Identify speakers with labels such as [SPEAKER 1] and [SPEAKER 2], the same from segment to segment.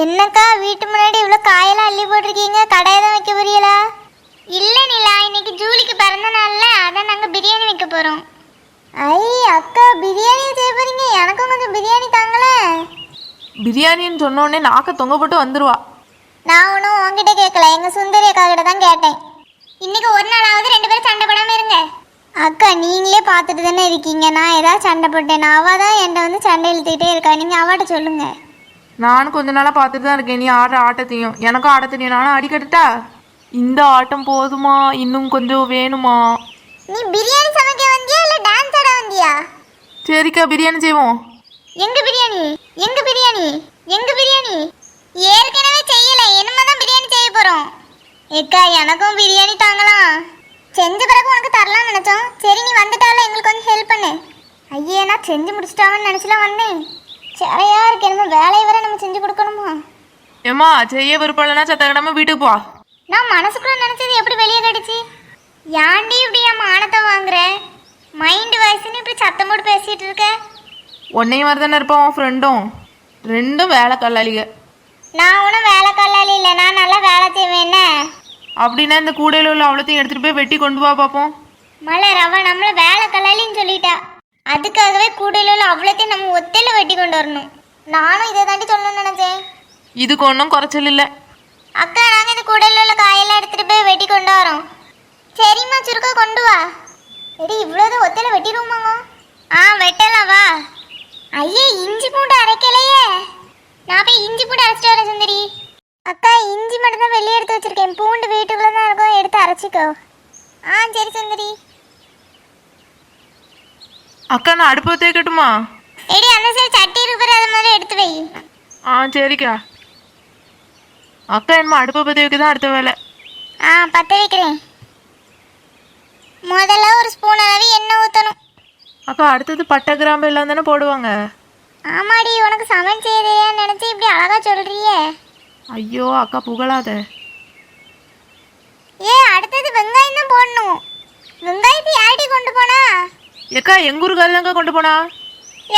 [SPEAKER 1] என்னக்கா வீட்டு முன்னாடி இவ்வளோ காயெல்லாம் அள்ளி போட்டிருக்கீங்க? கடையை தான் வைக்க புரியலா இல்லை நிலா இன்னைக்கு ஜூலிக்கு பிறந்த நாள்ல அதான் நாங்கள் பிரியாணி வைக்க போகிறோம் ஐ அக்கா பிரியாணி செய்ய போறீங்க? எனக்கும் கொஞ்சம் பிரியாணி தாங்களேன்
[SPEAKER 2] பிரியாணின்னு சொன்ன உடனே நாக்க தொங்க போட்டு வந்துருவா.
[SPEAKER 1] நான் ஒன்றும் உங்ககிட்ட கேட்கல. எங்கள் சுந்தரி அக்கா கிட்ட தான் கேட்டேன். இன்னைக்கு ஒரு நாளாவது ரெண்டு பேரும் சண்டை போடாமல் இருங்க. அக்கா நீங்களே பார்த்துட்டு தானே இருக்கீங்க. நான் ஏதாவது சண்டை போட்டேன். அவள் தான் என்கிட்ட வந்து சண்டை இழுத்துக்கிட்டே இருக்கா. நீங்கள் அவாட்ட சொல்லுங்கள்
[SPEAKER 2] நானும் கொஞ்ச நாளாக பார்த்துட்டு தான் இருக்கேன். நீ ஆடுற ஆட்டத்தையும். எனக்கும் ஆட தெரியும். நானும் அடிக்கட்டுட்டா? இந்த ஆட்டம் போதுமா? இன்னும் கொஞ்சம் வேணுமா?
[SPEAKER 1] நீ பிரியாணி சமைக்க வந்தியா இல்ல டான்ஸ் ஆட வந்தியா?
[SPEAKER 2] சரிக்கா பிரியாணி செய்வோம்.
[SPEAKER 1] எங்க பிரியாணி? எங்க பிரியாணி? எங்க பிரியாணி? ஏற்கனவே செய்யல. என்னமா தான் பிரியாணி செய்ய போறோம். ஏக்கா எனக்கும் பிரியாணி தாங்கலாம். செஞ்ச பிறகு உனக்கு தரலாம்னு நினைச்சோம். சரி நீ வந்துட்டால எங்களுக்கு கொஞ்சம் ஹெல்ப் பண்ணு. ஐயே நான் செஞ்சு முடிச்சிட்டாங்கன்னு நினைச்சலாம் வந்தேன். சரியா இருக்கு. என்னமோ வேலையை வர நம்ம செஞ்சு கொடுக்கணுமா?
[SPEAKER 2] ஏம்மா செய்ய விருப்பம்லன்னா சத்த கிடம வீட்டுக்கு போ.
[SPEAKER 1] நான் மனசுக்குள்ள நினைச்சது எப்படி வெளியே கடிச்சு? ஏன்டி இப்படி என் மானத்தை வாங்குற? மைண்ட் வாய்ஸ்னு இப்படி சத்தம் போட்டு பேசிட்டு இருக்க?
[SPEAKER 2] உன்னையும் மாதிரி தானே இருப்பான் உன் ஃப்ரெண்டும் ரெண்டும் வேலை கல்லாளிக.
[SPEAKER 1] நான் ஒன்றும் வேலை கல்லாளி இல்லை. நான் நல்லா வேலை செய்வேன். என்ன?
[SPEAKER 2] அப்படின்னா இந்த கூடையில் உள்ள அவ்வளோத்தையும் எடுத்துகிட்டு போய் வெட்டி கொண்டு வா பார்ப்போம்
[SPEAKER 1] மலர் அவ நம்மள வேலை கல்லாளின்னு சொல்லிட்டா. அதுக்காகவே கூடையில உள்ள அவ்வளோத்தையும் நம்ம ஒத்தையில வெட்டி கொண்டு வரணும். நானும் இதை தாண்டி சொல்லணும்னு நினைச்சேன்.
[SPEAKER 2] இதுக்கு ஒன்றும் குறைச்சல் இல்லை.
[SPEAKER 1] அக்கா நாங்கள் இந்த கூடையில உள்ள காயெல்லாம் எடுத்துட்டு போய் வெட்டி கொண்டு வரோம். சரிம்மா சுருக்கா கொண்டு வா. சரி இவ்வளோது ஒத்தையில வெட்டிடுவோமாங்க? ஆ வெட்டலாம் வா. ஐயே இஞ்சி பூண்டு அரைக்கலையே. நான் போய் இஞ்சி பூண்டு அரைச்சிட்டு வரேன் சுந்தரி. அக்கா இஞ்சி மட்டும் தான் வெளியே எடுத்து வச்சிருக்கேன். பூண்டு வீட்டுக்குள்ள தான் இருக்கும். எடுத்து அரைச்சிக்கோ. ஆ சரி சுந்தரி.
[SPEAKER 2] அக்கா நான் அடுப்பு தேக்கட்டுமா
[SPEAKER 1] எடி அந்த சைடு சட்டி இருக்கிற அதை மாதிரி எடுத்து வை.
[SPEAKER 2] ஆ சரிக்கா. அக்கா என்னமா அடுப்பை பற்றி வைக்க தான் அடுத்த வேலை.
[SPEAKER 1] ஆ பற்ற வைக்கிறேன். முதல்ல ஒரு ஸ்பூன் அளவு எண்ணெய் ஊற்றணும்
[SPEAKER 2] அக்கா அடுத்தது பட்டை கிராம்பு எல்லாம் தானே போடுவாங்க?
[SPEAKER 1] ஆமாடி உனக்கு சமையல் செய்யறியான்னு நினச்சி இப்படி அழகா சொல்றியே.
[SPEAKER 2] ஐயோ அக்கா புகழாத.
[SPEAKER 1] ஏ அடுத்தது வெங்காயம் தான் போடணும். வெங்காயத்தை யார்டி கொண்டு போனா?
[SPEAKER 2] ஏக்கா எங்க ஊருக்காரி தான்க்கா கொண்டு போனா?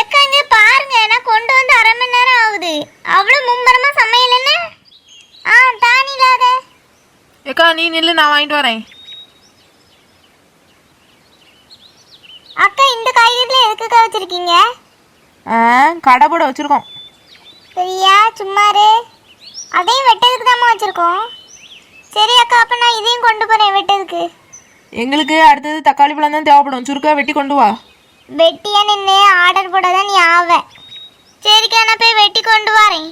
[SPEAKER 1] எக்கா இங்க பாருங்க நான் கொண்டு வந்து அரை மணி நேரம் ஆகுது. அவ்வளோ மும்பரமா சமையல் என்ன? ஆ தானி இல்லாத.
[SPEAKER 2] ஏக்கா நீ நில்லு நான் வாங்கிட்டு வரேன்.
[SPEAKER 1] அக்கா இந்த காய்கறில எதுக்குக்கா வச்சிருக்கீங்க?
[SPEAKER 2] ஆ கடை போட வச்சுருக்கோம்.
[SPEAKER 1] சரியா சும்மாரு அதையும் வெட்டதுக்கு தாம்மா வச்சிருக்கோம். சரி அக்கா அப்ப நான் இதையும் கொண்டு போறேன் வெட்டதுக்கு.
[SPEAKER 2] எங்களுக்கு அடுத்தது தக்காளி பழம் தான் தேவைப்படும். சுருக்கா வெட்டி கொண்டு வா.
[SPEAKER 1] வெட்டியா நின்று ஆர்டர் போட தான் நீ ஆவ. சரிக்கா நான் போய் வெட்டி கொண்டு வரேன்.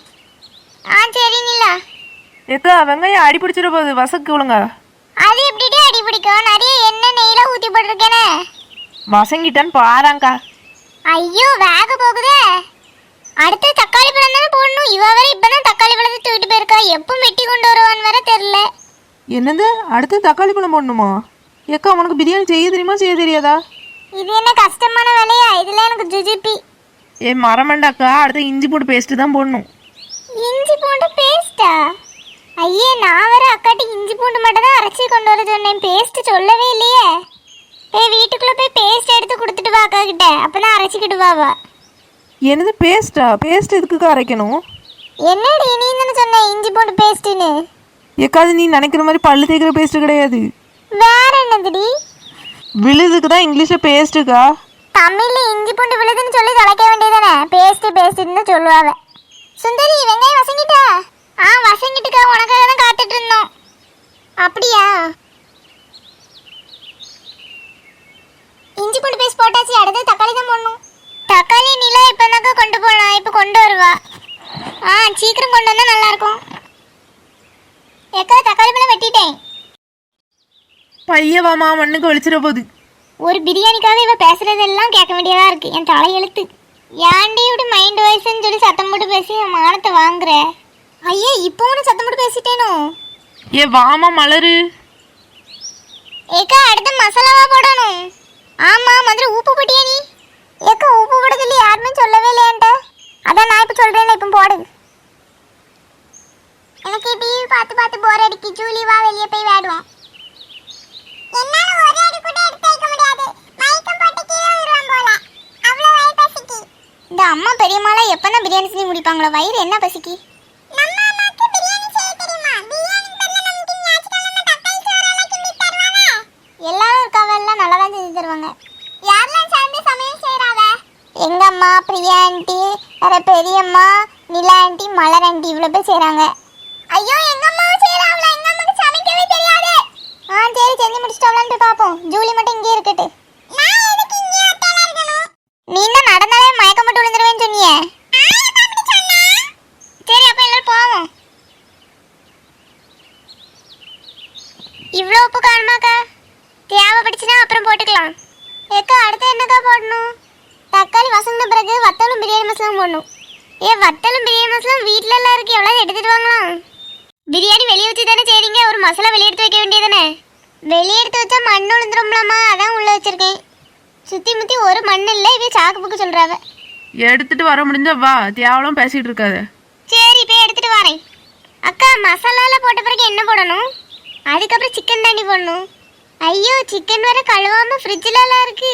[SPEAKER 1] ஆ சரி நிலா.
[SPEAKER 2] ஏக்கா வெங்காயம் அடி பிடிச்சிட போகுது. வசக்கு விழுங்க
[SPEAKER 1] அது எப்படிடி அடி பிடிக்கும்? நிறைய எண்ணெய் நெய்லாம் ஊற்றி போட்டிருக்கேனே.
[SPEAKER 2] வசங்கிட்டான்னு பாறாங்க்கா
[SPEAKER 1] ஐயோ வேக போகுதே. அடுத்து தக்காளி பழம் தானே போடணும். இவ வரை இப்பதான் தக்காளி பழத்தை தூக்கிட்டு போயிருக்கா. எப்போ வெட்டி கொண்டு வருவான்னு வர தெரில
[SPEAKER 2] என்னது? அடுத்து தக்காளி பழம் போடணுமா? ஏக்கா உனக்கு பிரியாணி செய்ய தெரியுமா செய்ய தெரியாதா?
[SPEAKER 1] இது என்ன கஷ்டமான வேலையா? இதுல எனக்கு ஜுஜிபி
[SPEAKER 2] ஏ மரமண்டாக்கா அடுத்து இஞ்சி போட்டு பேஸ்ட்டு தான் போடணும்.
[SPEAKER 1] இஞ்சி பூண்டு பேஸ்டா ஐயே நான் வேற அக்காட்டி இஞ்சி பூண்டு மட்டும் தான் அரைச்சி கொண்டு வர சொன்னேன். பேஸ்ட் சொல்லவே இல்லையே. போய் வீட்டுக்குள்ள போய் பேஸ்ட் எடுத்து கொடுத்துட்டு வா அக்கா கிட்ட அப்பதான் அரைச்சிக்கிட்டு வா வா.
[SPEAKER 2] என்னது பேஸ்ட்டா பேஸ்ட் எதுக்குக்கா அரைக்கணும்?
[SPEAKER 1] என்னடி நீ தானே சொன்ன இஞ்சி பூண்டு பேஸ்ட்னு
[SPEAKER 2] ஏக்கா அது நீ நினைக்கிற மாதிரி பல்லு தேய்க்கிற பேஸ்ட் கிடையாது.
[SPEAKER 1] வேற என்னதுடி?
[SPEAKER 2] விழுதுக்கு தான் இங்கிலீஷில் பேஸ்ட்டுக்கா
[SPEAKER 1] தமிழ்ல இஞ்சி பூண்டு விழுதுன்னு சொல்லி தொலைக்க வேண்டியதானே பேஸ்ட் பேஸ்ட்னு சொல்லுவாங்க சுந்தரி வெங்காயம் வசங்கிட்டா? ஆ வசங்கிட்டுக்கா உனக்காக தான் காத்துட்டு இருந்தோம் அப்படியா? இஞ்சி பூண்டு பேஸ்ட் போட்டாச்சு அடுத்து தக்காளி தான் போடணும். தக்காளி நிலா இப்போதாக்கா கொண்டு போகலாம் இப்போ கொண்டு வருவா. ஆ சீக்கிரம் கொண்டு வந்தா நல்லா இருக்கும் ஏக்கா தக்காளி பழம் வெட்டிட்டேன்.
[SPEAKER 2] பைய வாமா மண்ணுக்கு வலிச்சிட போகுது.
[SPEAKER 1] ஒரு பிரியாணிக்காக இவ பேசுறதெல்லாம் கேட்க வேண்டியதா இருக்கு. என் தலையெழுத்து. ஏன்டி இப்படி மைண்ட் வாய்ஸ்ன்னு சொல்லி சத்தம் போட்டு பேசி என் மானத்தை வாங்குற? ஐயே இப்போ உனக்கு சத்தம் போட்டு பேசிட்டேனோ?
[SPEAKER 2] ஏ வாமா மலரு.
[SPEAKER 1] ஏக்கா அடுத்து மசாலாவா போடணும். ஆமா முதல்ல உப்பு போட்டியா நீ? ஏக்கா உப்பு போட சொல்லி யாருமே சொல்லவே இல்லையான்ட்ட அதான் நான் இப்போ சொல்றேன்ல இப்போ போடு. எனக்கு டிவி பார்த்து பார்த்து போர் அடிக்கு. ஜூலி வா வெளியே போய் விளையாடுவோம். இந்த அம்மா பெரியம்மாலாம் எப்போ தான் பிரியாணி செஞ்சு முடிப்பாங்களா? வயிறு என்ன பசிக்கு? எல்லாரும் இருக்காவெல்லாம் நல்லா தான் செஞ்சு தருவாங்க. யாரெல்லாம் சேர்ந்து சமையல் செய்கிறாவ எங்கள் அம்மா பிரியா ஆண்டி வேறு பெரியம்மா நிலா ஆண்டி மலர் ஆண்டி இவ்வளோ பேர் செய்கிறாங்க சரி செஞ்சு முடிச்சிட்டோம்லான்னு பார்ப்போம் ஜூலி மட்டும் இங்கே இருக்கட்டு. நீ தான் நடந்தாலே மயக்கம் மட்டும் விழுந்துருவேன்னு சொன்னியே? சரி அப்போ எல்லாரும் போவோம். இவ்வளோ உப்பு காணுமாக்கா தேவைப்பட்டுச்சுன்னா அப்புறம் போட்டுக்கலாம். ஏக்கா அடுத்து என்னக்கா போடணும்? தக்காளி வசந்த பிறகு வத்தலும் பிரியாணி மசாலாவும் போடணும். ஏ வத்தலும் பிரியாணி மசாலாவும் வீட்டிலலாம் இருக்கு. எவ்வளோ எடுத்துட்டு வாங்கலாம்? பிரியாணி வெளியே வச்சு தானே செய்றீங்க? ஒரு மசாலா வெளியே எடுத்து வைக்க வேண்டியதானே வெளியே எடுத்து வச்சா மண் விழுந்துரும்லாமா அதான் உள்ள வச்சிருக்கேன். சுத்தி முத்தி ஒரு மண் இல்லை இவ சாக்கு புக்கு சொல்றாவ.
[SPEAKER 2] எடுத்துட்டு வர முடிஞ்சா வா தேவலாம் பேசிட்டு இருக்காத.
[SPEAKER 1] சரி போய் எடுத்துட்டு வரேன். அக்கா மசாலால போட்ட பிறகு என்ன போடணும்? அதுக்கப்புறம் சிக்கன் தாண்டி போடணும். ஐயோ சிக்கன் வேற கழுவாம ஃப்ரிட்ஜில் எல்லாம் இருக்கு.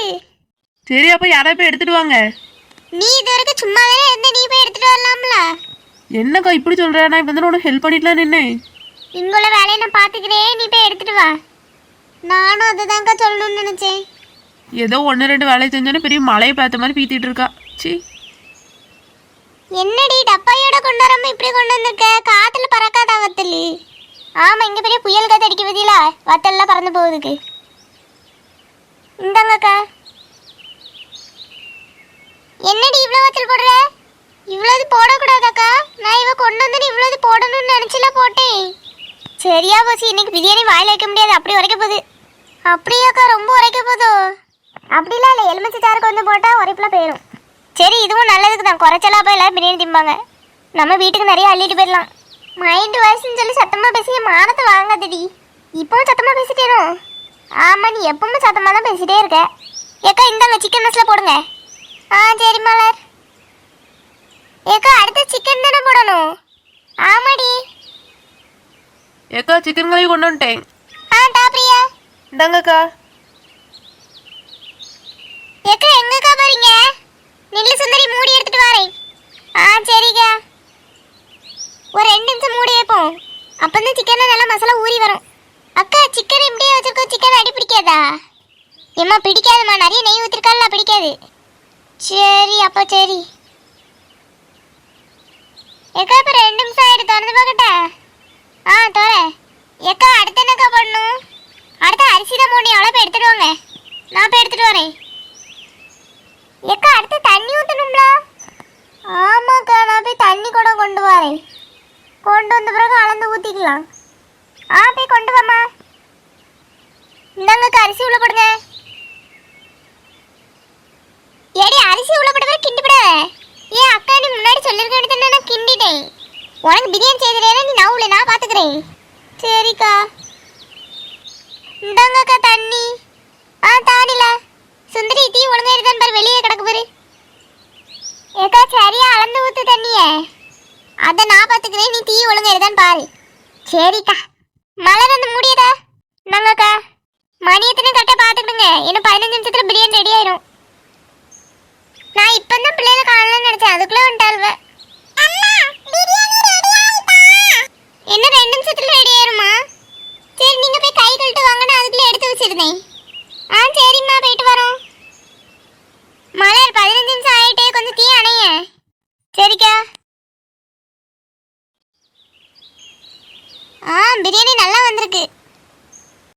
[SPEAKER 2] சரி அப்ப யாராவது போய் எடுத்துட்டு வாங்க.
[SPEAKER 1] நீ இது வரைக்கும் சும்மா தானே இருந்த நீ போய் எடுத்துட்டு வரலாம்ல.
[SPEAKER 2] என்னக்கா இப்படி சொல்ற? நான் இப்ப வந்து உனக்கு ஹெல்ப் பண்ணிட்டுலாம் நின்னேன்.
[SPEAKER 1] இங்குள்ள வேலையை நான் பார்த்துக்கிறேன். நீ போய் எடுத்துட்டு வா. நானும் அதுதான்க்கா சொல்லணும்னு நினைச்சேன்.
[SPEAKER 2] ஏதோ ஒன்று ரெண்டு வேலையை செஞ்சோன்னே பெரிய மழையை பார்த்த மாதிரி பீத்திட்டு இருக்கா. சி
[SPEAKER 1] என்னடி டப்பாயோட கொண்டு வராம இப்படி கொண்டு வந்திருக்க? காத்துல பறக்காதா வத்தல். ஆமா இங்க பெரிய புயல் காத்து அடிக்க பதிலா? வத்தல்லாம் பறந்து போகுதுக்கு. இந்தாங்கக்கா. என்னடி இவ்வளோ வத்தல் போடுற? இவ்வளோது போடக்கூடாதாக்கா? நான் இவ கொண்டு வந்து இவ்வளோது போடணும்னு நினச்சில போட்டேன். சரியா போச்சு இன்னைக்கு பிரியாணி வாயில வைக்க முடியாது. அப்படி உரைக்க போகுது. அப்படியாக்கா ரொம்ப உரைக்க போதோ அப்படிலாம் இல்லை எலுமிச்சை சாறு கொஞ்சம் போட்டால் உரைப்புலாம் போயிடும் சரி இதுவும் நல்லதுக்கு தான். குறைச்சலா போய் எல்லாரும் பிரியாணி திம்பாங்க. நம்ம வீட்டுக்கு நிறைய அள்ளிட்டு போயிடலாம். மைண்ட் வாய்ஸ்னு சொல்லி சத்தமாக பேசி மானத்தை வாங்காதடி. இப்பவும் சத்தமாக பேசிட்டேனோ ஆமாம் நீ எப்பவுமே சத்தமாக தான் பேசிட்டே இருக்க. ஏக்கா இந்தாங்க சிக்கன் மசாலா போடுங்க. ஆ சரி மலர். ஏக்கா அடுத்து சிக்கன் தானே போடணும். ஆமாடி.
[SPEAKER 2] ஏக்கா சிக்கன் கறி கொண்டு வந்துட்டேன்.
[SPEAKER 1] ஆ டாப்ரியா
[SPEAKER 2] இந்தாங்கக்கா.
[SPEAKER 1] எக்கா எங்கக்கா போறீங்க? நில்லு சுந்தரி மூடி எடுத்துட்டு வரேன். ஆ சரிக்கா. ஒரு ரெண்டு நிமிஷம் மூடி வைப்போம். அப்பதான் சிக்கன்ல நல்லா மசாலா ஊறி வரும். அக்கா சிக்கன் இப்படியே வச்சிருக்கோம். சிக்கன் அடி பிடிக்காதா? ஏம்மா பிடிக்காதும்மா. நிறைய நெய் ஊற்றிருக்கால பிடிக்காது. சரி அப்போ சரி. எக்கா இப்போ ரெண்டு நிமிஷம் ஆகிட்டு திறந்து பார்க்கட்டா? ஆ தோற எக்கா அடுத்து என்னக்கா பண்ணும் அடுத்து அரிசி தான் மூணு எவ்வளோ போய் எடுத்துட்டு வாங்க. நான் போய் எடுத்துட்டு வரேன். ஏக்கா அடுத்து தண்ணி ஊற்றணும்ல ஆமாக்கா நான் போய் தண்ணி கூட கொண்டு வரேன். கொண்டு வந்த பிறகு அளந்து ஊற்றிக்கலாம் ஆ போய் கொண்டு வாமா இந்தாங்கக்கா அரிசி உள்ள போடுங்க. ஏடி அரிசி உள்ள போட்ட பிறகு கிண்டி போடாத ஏன் அக்கா நீ முன்னாடி சொல்லிருக்க வேண்டியது நான் கிண்டிட்டேன். உனக்கு பிரியாணி செய்திருக்கேன் நீ நவுல நான் பார்த்துக்கிறேன் சரிக்கா. இந்தாங்கக்கா தண்ணி. ஆ தாடில. சுந்தரி டீ ஒழுங்கா இருக்கான் பாரு வெளியே கிடக்கு பாரு. ஏக்கா சரியா அளந்து ஊத்து தண்ணிய. அத நான் பாத்துக்கிறேன் நீ டீ ஒழுங்கா இருக்கான்னு பாரு. சரிக்கா. மலர் வந்து முடியதா? நாங்கக்கா மணி கட்ட கரெக்டாக பார்த்துக்கிடுங்க. இன்னும் பதினஞ்சு நிமிஷத்துல பிரியாணி ரெடி ஆயிரும். நான் இப்போ தான் பிள்ளைகளை காணலன்னு நினைச்சேன். அதுக்குள்ளே வந்துட்டாள்வ. என்ன ரெண்டு நிமிஷத்துல ரெடி ஆயிருமா சரி நீங்க போய் கை கழுட்டு வாங்க நான் அதுக்குள்ள எடுத்து